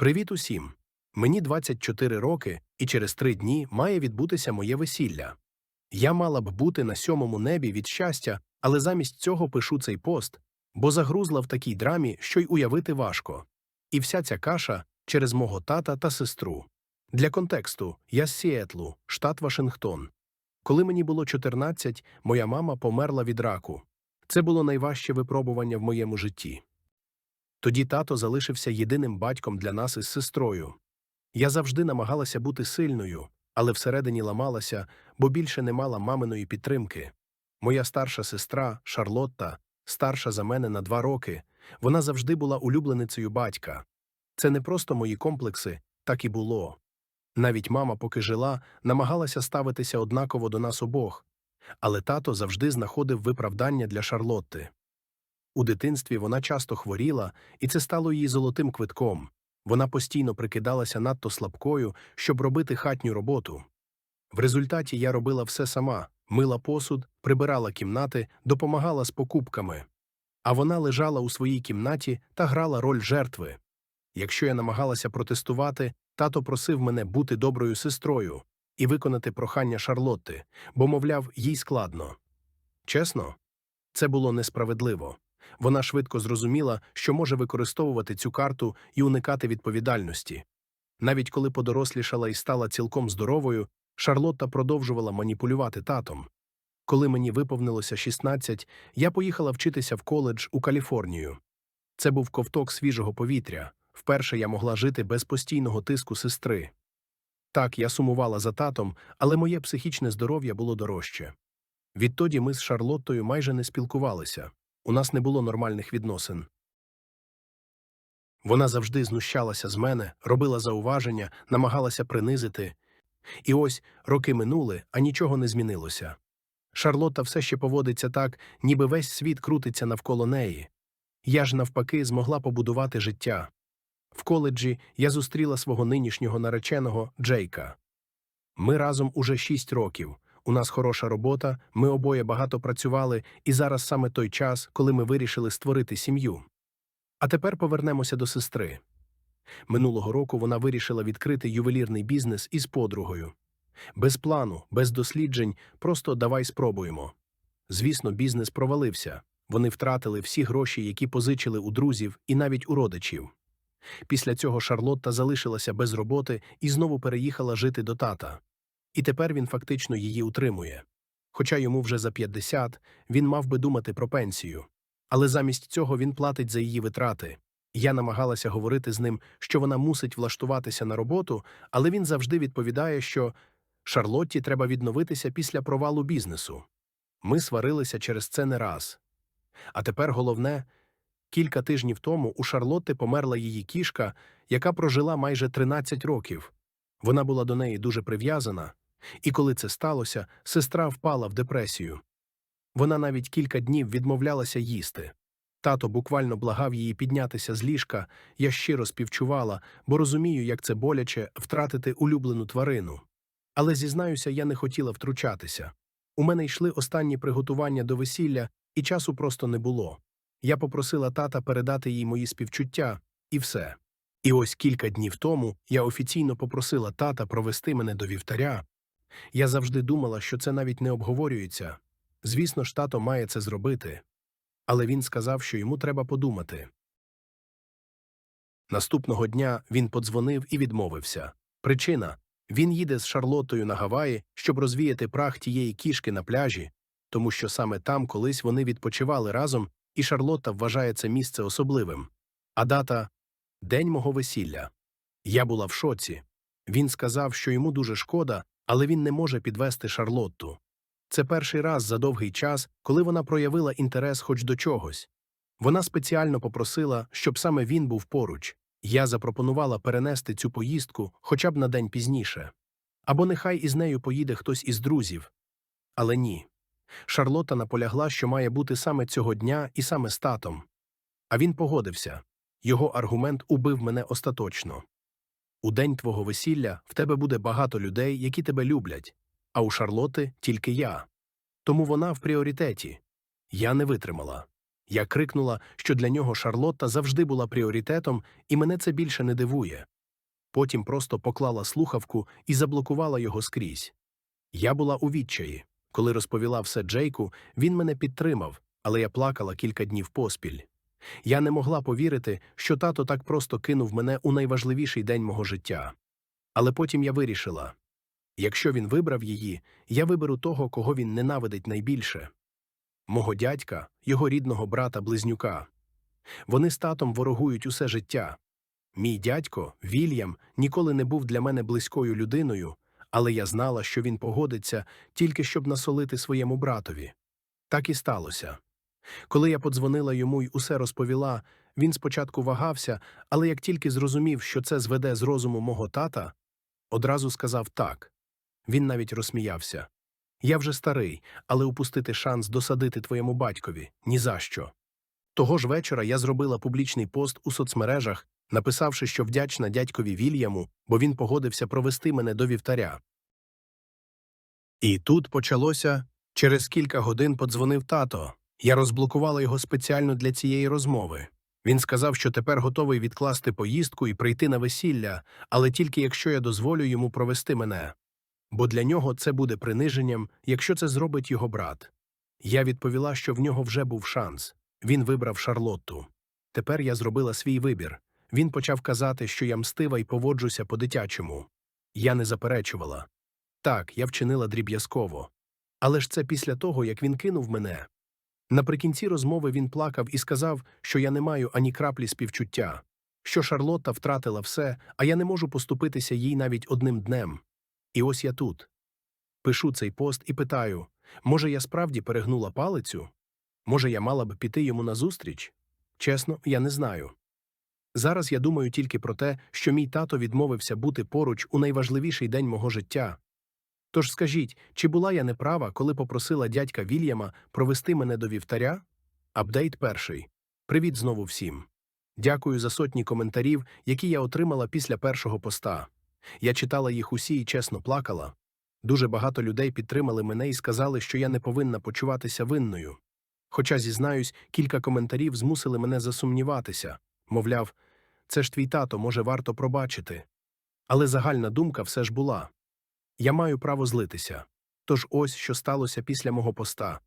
Привіт усім! Мені 24 роки, і через три дні має відбутися моє весілля. Я мала б бути на сьомому небі від щастя, але замість цього пишу цей пост, бо загрузла в такій драмі, що й уявити важко. І вся ця каша через мого тата та сестру. Для контексту я з Сіетлу, штат Вашингтон. Коли мені було 14, моя мама померла від раку. Це було найважче випробування в моєму житті. Тоді тато залишився єдиним батьком для нас із сестрою. Я завжди намагалася бути сильною, але всередині ламалася, бо більше не мала маминої підтримки. Моя старша сестра, Шарлотта, старша за мене на два роки, вона завжди була улюбленицею батька. Це не просто мої комплекси, так і було. Навіть мама, поки жила, намагалася ставитися однаково до нас обох, але тато завжди знаходив виправдання для Шарлотти. У дитинстві вона часто хворіла, і це стало її золотим квитком. Вона постійно прикидалася надто слабкою, щоб робити хатню роботу. В результаті я робила все сама мила посуд, прибирала кімнати, допомагала з покупками. А вона лежала у своїй кімнаті та грала роль жертви. Якщо я намагалася протестувати, тато просив мене бути доброю сестрою і виконати прохання Шарлотти, бо, мовляв, їй складно. Чесно, це було несправедливо. Вона швидко зрозуміла, що може використовувати цю карту і уникати відповідальності. Навіть коли подорослішала і стала цілком здоровою, Шарлотта продовжувала маніпулювати татом. Коли мені виповнилося 16, я поїхала вчитися в коледж у Каліфорнію. Це був ковток свіжого повітря. Вперше я могла жити без постійного тиску сестри. Так, я сумувала за татом, але моє психічне здоров'я було дорожче. Відтоді ми з Шарлоттою майже не спілкувалися. У нас не було нормальних відносин. Вона завжди знущалася з мене, робила зауваження, намагалася принизити. І ось роки минули, а нічого не змінилося. Шарлотта все ще поводиться так, ніби весь світ крутиться навколо неї. Я ж, навпаки, змогла побудувати життя. В коледжі я зустріла свого нинішнього нареченого Джейка. Ми разом уже шість років. У нас хороша робота, ми обоє багато працювали, і зараз саме той час, коли ми вирішили створити сім'ю. А тепер повернемося до сестри. Минулого року вона вирішила відкрити ювелірний бізнес із подругою. Без плану, без досліджень, просто давай спробуємо. Звісно, бізнес провалився. Вони втратили всі гроші, які позичили у друзів і навіть у родичів. Після цього Шарлотта залишилася без роботи і знову переїхала жити до тата. І тепер він фактично її утримує. Хоча йому вже за 50, він мав би думати про пенсію. Але замість цього він платить за її витрати. Я намагалася говорити з ним, що вона мусить влаштуватися на роботу, але він завжди відповідає, що Шарлотті треба відновитися після провалу бізнесу. Ми сварилися через це не раз. А тепер головне кілька тижнів тому у Шарлотти померла її кішка, яка прожила майже 13 років. Вона була до неї дуже прив'язана, і коли це сталося, сестра впала в депресію. Вона навіть кілька днів відмовлялася їсти. Тато буквально благав її піднятися з ліжка, я щиро співчувала, бо розумію, як це боляче втратити улюблену тварину. Але зізнаюся, я не хотіла втручатися. У мене йшли останні приготування до весілля, і часу просто не було. Я попросила тата передати їй мої співчуття, і все. І ось кілька днів тому я офіційно попросила тата провести мене до вівтаря. Я завжди думала, що це навіть не обговорюється. Звісно ж, тато має це зробити. Але він сказав, що йому треба подумати. Наступного дня він подзвонив і відмовився. Причина він їде з Шарлотою на Гаваї, щоб розвіяти прах тієї кішки на пляжі, тому що саме там колись вони відпочивали разом, і Шарлотта вважає це місце особливим. А дата день мого весілля. Я була в шоці. Він сказав, що йому дуже шкода, але він не може підвести Шарлотту. Це перший раз за довгий час, коли вона проявила інтерес хоч до чогось. Вона спеціально попросила, щоб саме він був поруч. Я запропонувала перенести цю поїздку хоча б на день пізніше. Або нехай із нею поїде хтось із друзів. Але ні. Шарлота наполягла, що має бути саме цього дня і саме з татом. А він погодився. Його аргумент убив мене остаточно. У день твого весілля в тебе буде багато людей, які тебе люблять, а у Шарлоти тільки я. Тому вона в пріоритеті. Я не витримала. Я крикнула, що для нього Шарлотта завжди була пріоритетом, і мене це більше не дивує. Потім просто поклала слухавку і заблокувала його скрізь. Я була у відчаї. Коли розповіла все Джейку, він мене підтримав, але я плакала кілька днів поспіль. Я не могла повірити, що тато так просто кинув мене у найважливіший день мого життя. Але потім я вирішила якщо він вибрав її, я виберу того, кого він ненавидить найбільше мого дядька, його рідного брата близнюка. Вони з татом ворогують усе життя. Мій дядько, Вільям, ніколи не був для мене близькою людиною, але я знала, що він погодиться тільки щоб насолити своєму братові. Так і сталося. Коли я подзвонила йому й усе розповіла, він спочатку вагався, але як тільки зрозумів, що це зведе з розуму мого тата, одразу сказав так. Він навіть розсміявся. Я вже старий, але упустити шанс досадити твоєму батькові ні за що. Того ж вечора я зробила публічний пост у соцмережах, написавши, що вдячна дядькові Вільяму, бо він погодився провести мене до вівтаря. І тут почалося через кілька годин подзвонив тато. Я розблокувала його спеціально для цієї розмови. Він сказав, що тепер готовий відкласти поїздку і прийти на весілля, але тільки якщо я дозволю йому провести мене. Бо для нього це буде приниженням, якщо це зробить його брат. Я відповіла, що в нього вже був шанс. Він вибрав Шарлотту. Тепер я зробила свій вибір. Він почав казати, що я мстива і поводжуся по-дитячому. Я не заперечувала. Так, я вчинила дріб'язково. Але ж це після того, як він кинув мене. Наприкінці розмови він плакав і сказав, що я не маю ані краплі співчуття, що Шарлотта втратила все, а я не можу поступитися їй навіть одним днем. І ось я тут. Пишу цей пост і питаю може, я справді перегнула палицю? Може, я мала б піти йому назустріч? Чесно, я не знаю. Зараз я думаю тільки про те, що мій тато відмовився бути поруч у найважливіший день мого життя. Тож скажіть, чи була я неправа, коли попросила дядька Вільяма провести мене до вівтаря? Апдейт перший. Привіт знову всім. Дякую за сотні коментарів, які я отримала після першого поста. Я читала їх усі і чесно плакала. Дуже багато людей підтримали мене і сказали, що я не повинна почуватися винною. Хоча, зізнаюсь, кілька коментарів змусили мене засумніватися мовляв, це ж твій тато, може, варто пробачити. Але загальна думка все ж була я маю право злитися. Тож ось що сталося після мого поста.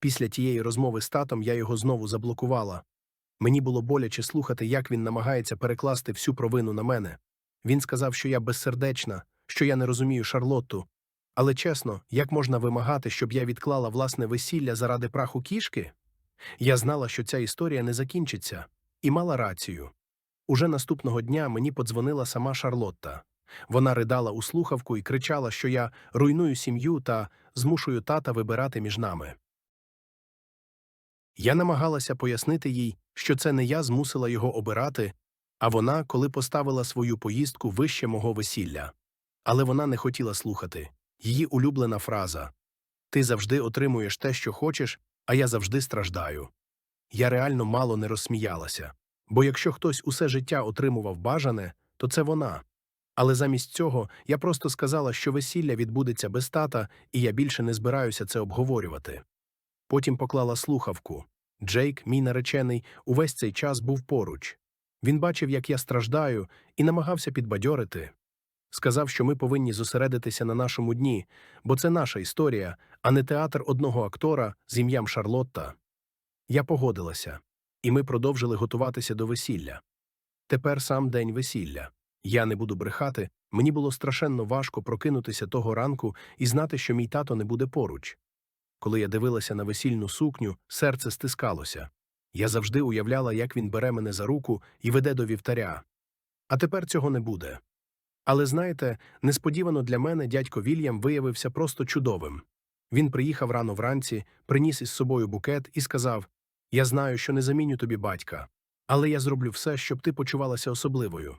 Після тієї розмови з татом я його знову заблокувала. Мені було боляче слухати, як він намагається перекласти всю провину на мене. Він сказав, що я безсердечна, що я не розумію Шарлотту. Але чесно, як можна вимагати, щоб я відклала власне весілля заради праху кішки? Я знала, що ця історія не закінчиться, і мала рацію. Уже наступного дня мені подзвонила сама Шарлотта. Вона ридала у слухавку і кричала, що я руйную сім'ю та змушую тата вибирати між нами. Я намагалася пояснити їй, що це не я змусила його обирати, а вона, коли поставила свою поїздку вище мого весілля. Але вона не хотіла слухати. Її улюблена фраза Ти завжди отримуєш те, що хочеш, а я завжди страждаю. Я реально мало не розсміялася, бо якщо хтось усе життя отримував бажане, то це вона. Але замість цього я просто сказала, що весілля відбудеться без тата, і я більше не збираюся це обговорювати. Потім поклала слухавку. Джейк, мій наречений, увесь цей час був поруч. Він бачив, як я страждаю, і намагався підбадьорити. Сказав, що ми повинні зосередитися на нашому дні, бо це наша історія, а не театр одного актора з ім'ям Шарлотта. Я погодилася, і ми продовжили готуватися до весілля. Тепер сам день весілля. Я не буду брехати, мені було страшенно важко прокинутися того ранку і знати, що мій тато не буде поруч. Коли я дивилася на весільну сукню, серце стискалося. Я завжди уявляла, як він бере мене за руку і веде до вівтаря. А тепер цього не буде. Але знаєте, несподівано для мене дядько Вільям виявився просто чудовим. Він приїхав рано вранці, приніс із собою букет і сказав Я знаю, що не заміню тобі батька, але я зроблю все, щоб ти почувалася особливою.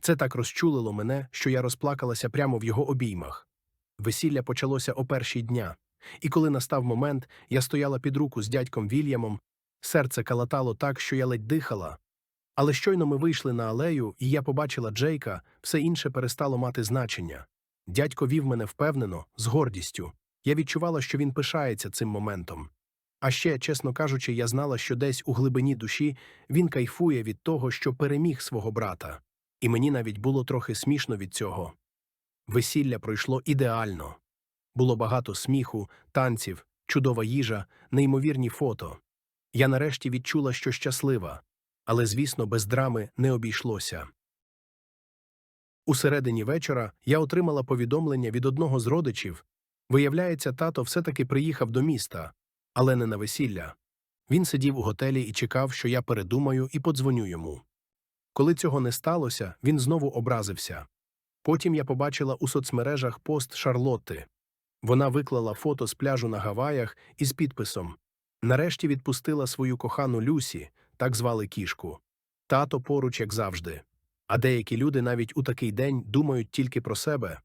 Це так розчулило мене, що я розплакалася прямо в його обіймах. Весілля почалося о першій дня, і коли настав момент, я стояла під руку з дядьком Вільямом, серце калатало так, що я ледь дихала. Але щойно ми вийшли на алею, і я побачила Джейка, все інше перестало мати значення. Дядько вів мене впевнено, з гордістю. Я відчувала, що він пишається цим моментом. А ще, чесно кажучи, я знала, що десь у глибині душі він кайфує від того, що переміг свого брата, і мені навіть було трохи смішно від цього. Весілля пройшло ідеально. Було багато сміху, танців, чудова їжа, неймовірні фото. Я нарешті відчула, що щаслива, але, звісно, без драми не обійшлося. У середині вечора я отримала повідомлення від одного з родичів. Виявляється, тато все-таки приїхав до міста, але не на весілля. Він сидів у готелі і чекав, що я передумаю і подзвоню йому. Коли цього не сталося, він знову образився. Потім я побачила у соцмережах пост Шарлотти. Вона виклала фото з пляжу на Гаваях із підписом Нарешті відпустила свою кохану Люсі, так звали кішку. Тато поруч, як завжди. А деякі люди навіть у такий день думають тільки про себе.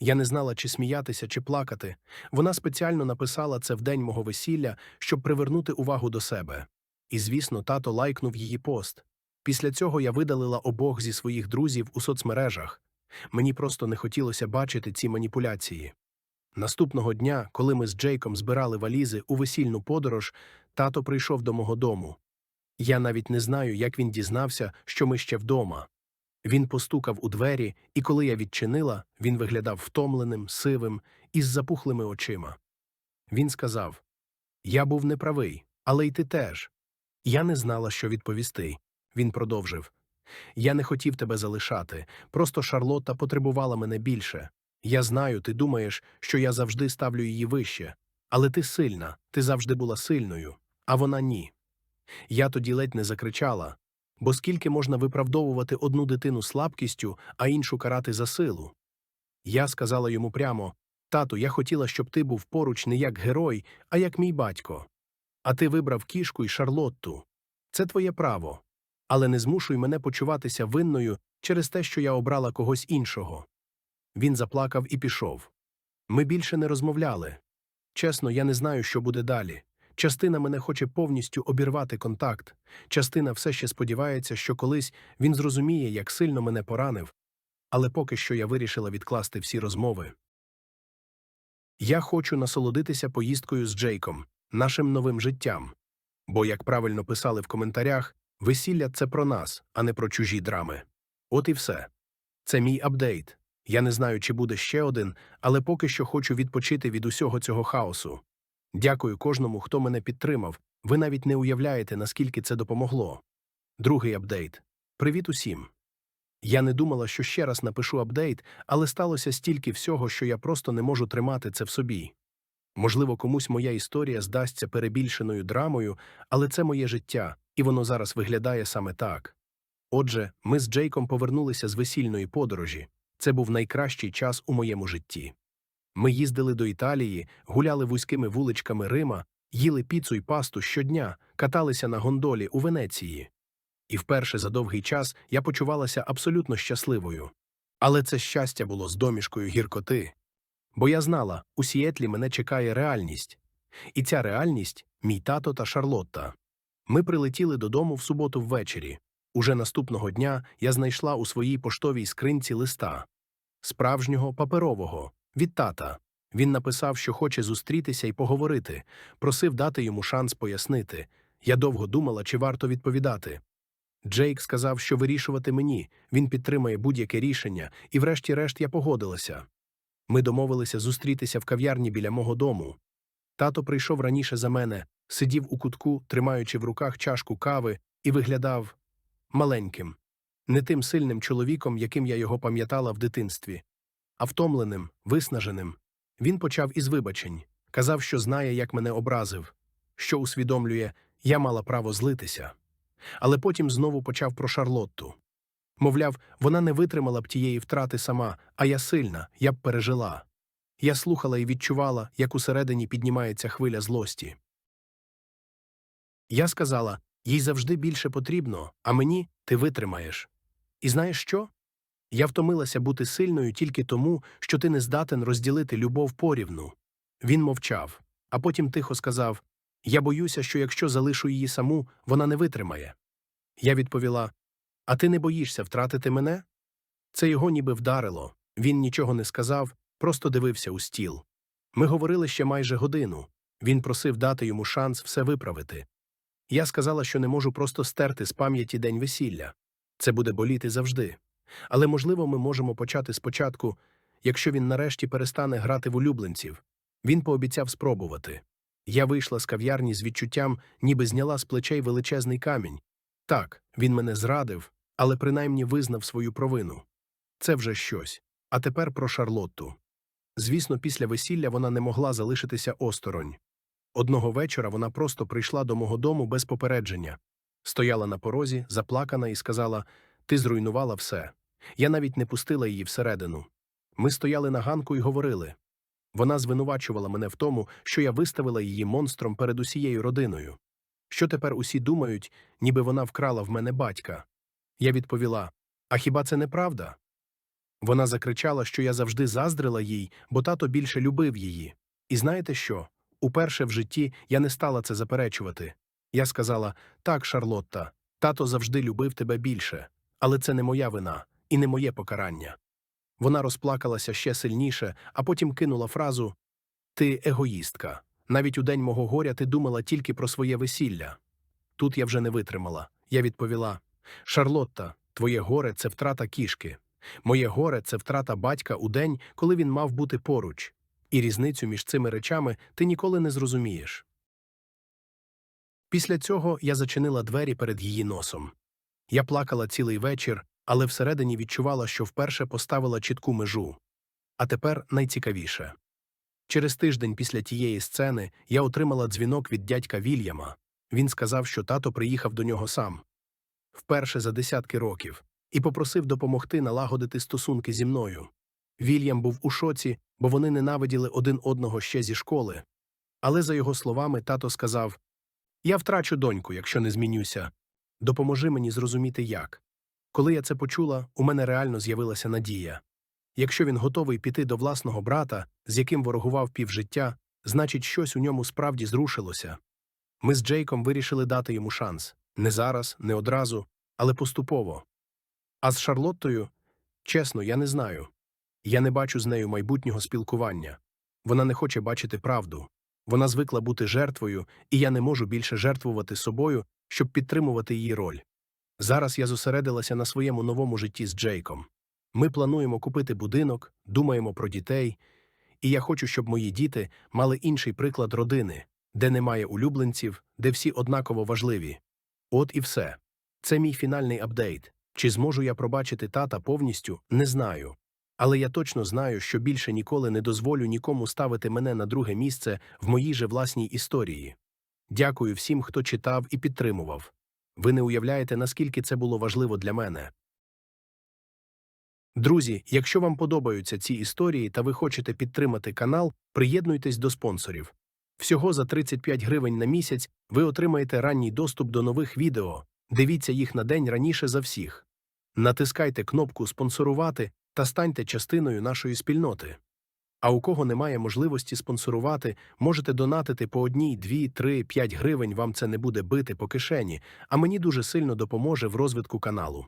Я не знала, чи сміятися, чи плакати. Вона спеціально написала це в день мого весілля, щоб привернути увагу до себе. І, звісно, тато лайкнув її пост. Після цього я видалила обох зі своїх друзів у соцмережах. Мені просто не хотілося бачити ці маніпуляції. Наступного дня, коли ми з Джейком збирали валізи у весільну подорож, тато прийшов до мого дому. Я навіть не знаю, як він дізнався, що ми ще вдома. Він постукав у двері, і коли я відчинила, він виглядав втомленим, сивим, із запухлими очима. Він сказав Я був неправий, але й ти теж. Я не знала, що відповісти. Він продовжив Я не хотів тебе залишати, просто Шарлотта потребувала мене більше. Я знаю, ти думаєш, що я завжди ставлю її вище, але ти сильна, ти завжди була сильною, а вона ні. Я тоді ледь не закричала, бо скільки можна виправдовувати одну дитину слабкістю, а іншу карати за силу. Я сказала йому прямо тату, я хотіла, щоб ти був поруч не як герой, а як мій батько. А ти вибрав кішку і Шарлотту. Це твоє право. Але не змушуй мене почуватися винною через те, що я обрала когось іншого. Він заплакав і пішов. Ми більше не розмовляли. Чесно, я не знаю, що буде далі. Частина мене хоче повністю обірвати контакт, частина все ще сподівається, що колись він зрозуміє, як сильно мене поранив, але поки що я вирішила відкласти всі розмови. Я хочу насолодитися поїздкою з Джейком, нашим новим життям. Бо, як правильно писали в коментарях, весілля це про нас, а не про чужі драми. От і все. Це мій апдейт. Я не знаю, чи буде ще один, але поки що хочу відпочити від усього цього хаосу. Дякую кожному, хто мене підтримав. Ви навіть не уявляєте, наскільки це допомогло. Другий апдейт. Привіт усім. Я не думала, що ще раз напишу апдейт, але сталося стільки всього, що я просто не можу тримати це в собі. Можливо, комусь моя історія здасться перебільшеною драмою, але це моє життя, і воно зараз виглядає саме так. Отже, ми з Джейком повернулися з весільної подорожі. Це був найкращий час у моєму житті. Ми їздили до Італії, гуляли вузькими вуличками Рима, їли піцу й пасту щодня, каталися на гондолі у Венеції. І вперше за довгий час я почувалася абсолютно щасливою. Але це щастя було з домішкою гіркоти. Бо я знала, у Сіетлі мене чекає реальність. І ця реальність мій тато та Шарлотта. Ми прилетіли додому в суботу ввечері. Уже наступного дня я знайшла у своїй поштовій скринці листа справжнього паперового від тата. Він написав, що хоче зустрітися і поговорити, просив дати йому шанс пояснити. Я довго думала, чи варто відповідати. Джейк сказав, що вирішувати мені, він підтримає будь-яке рішення, і врешті-решт я погодилася. Ми домовилися зустрітися в кав'ярні біля мого дому. Тато прийшов раніше за мене, сидів у кутку, тримаючи в руках чашку кави, і виглядав маленьким, не тим сильним чоловіком, яким я його пам'ятала в дитинстві, а втомленим, виснаженим. Він почав із вибачень, казав, що знає, як мене образив, що усвідомлює, я мала право злитися. Але потім знову почав про Шарлотту. Мовляв, вона не витримала б тієї втрати сама, а я сильна, я б пережила. Я слухала і відчувала, як усередині піднімається хвиля злості. Я сказала їй завжди більше потрібно, а мені ти витримаєш. І знаєш що? Я втомилася бути сильною тільки тому, що ти не здатен розділити любов порівну. Він мовчав, а потім тихо сказав Я боюся, що якщо залишу її саму, вона не витримає. Я відповіла А ти не боїшся втратити мене? Це його ніби вдарило. Він нічого не сказав, просто дивився у стіл. Ми говорили ще майже годину. Він просив дати йому шанс все виправити. Я сказала, що не можу просто стерти з пам'яті день весілля. Це буде боліти завжди. Але, можливо, ми можемо почати спочатку, якщо він нарешті перестане грати в улюбленців. Він пообіцяв спробувати. Я вийшла з кав'ярні з відчуттям, ніби зняла з плечей величезний камінь. Так, він мене зрадив, але принаймні визнав свою провину. Це вже щось. А тепер про Шарлотту. Звісно, після весілля вона не могла залишитися осторонь. Одного вечора вона просто прийшла до мого дому без попередження, стояла на порозі, заплакана і сказала: Ти зруйнувала все. Я навіть не пустила її всередину. Ми стояли на ганку і говорили. Вона звинувачувала мене в тому, що я виставила її монстром перед усією родиною. Що тепер усі думають, ніби вона вкрала в мене батька? Я відповіла: А хіба це неправда? Вона закричала, що я завжди заздрила їй, бо тато більше любив її. І знаєте що? Уперше в житті я не стала це заперечувати. Я сказала: так, Шарлотта, тато завжди любив тебе більше, але це не моя вина і не моє покарання. Вона розплакалася ще сильніше, а потім кинула фразу Ти егоїстка. Навіть у день мого горя ти думала тільки про своє весілля. Тут я вже не витримала. Я відповіла: Шарлотта, твоє горе це втрата кішки. Моє горе це втрата батька у день, коли він мав бути поруч, і різницю між цими речами ти ніколи не зрозумієш. Після цього я зачинила двері перед її носом. Я плакала цілий вечір, але всередині відчувала, що вперше поставила чітку межу. А тепер найцікавіше. Через тиждень після тієї сцени я отримала дзвінок від дядька Вільяма. Він сказав, що тато приїхав до нього сам вперше за десятки років, і попросив допомогти налагодити стосунки зі мною. Вільям був у шоці, бо вони ненавиділи один одного ще зі школи. Але, за його словами, тато сказав Я втрачу доньку, якщо не змінюся. Допоможи мені зрозуміти як. Коли я це почула, у мене реально з'явилася надія. Якщо він готовий піти до власного брата, з яким ворогував півжиття, значить, щось у ньому справді зрушилося. Ми з Джейком вирішили дати йому шанс не зараз, не одразу, але поступово. А з Шарлоттою, чесно, я не знаю. Я не бачу з нею майбутнього спілкування. Вона не хоче бачити правду. Вона звикла бути жертвою, і я не можу більше жертвувати собою, щоб підтримувати її роль. Зараз я зосередилася на своєму новому житті з Джейком. Ми плануємо купити будинок, думаємо про дітей, і я хочу, щоб мої діти мали інший приклад родини, де немає улюбленців, де всі однаково важливі. От і все. Це мій фінальний апдейт. Чи зможу я пробачити тата повністю, не знаю. Але я точно знаю, що більше ніколи не дозволю нікому ставити мене на друге місце в моїй же власній історії. Дякую всім, хто читав і підтримував. Ви не уявляєте, наскільки це було важливо для мене. Друзі, якщо вам подобаються ці історії та ви хочете підтримати канал, приєднуйтесь до спонсорів. Всього за 35 гривень на місяць ви отримаєте ранній доступ до нових відео. Дивіться їх на день раніше за всіх. Натискайте кнопку Спонсорувати та станьте частиною нашої спільноти. А у кого немає можливості спонсорувати, можете донатити по одній, дві, три, п'ять гривень, вам це не буде бити по кишені, а мені дуже сильно допоможе в розвитку каналу.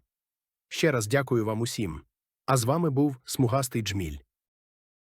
Ще раз дякую вам усім. А з вами був Смугастий Джміль.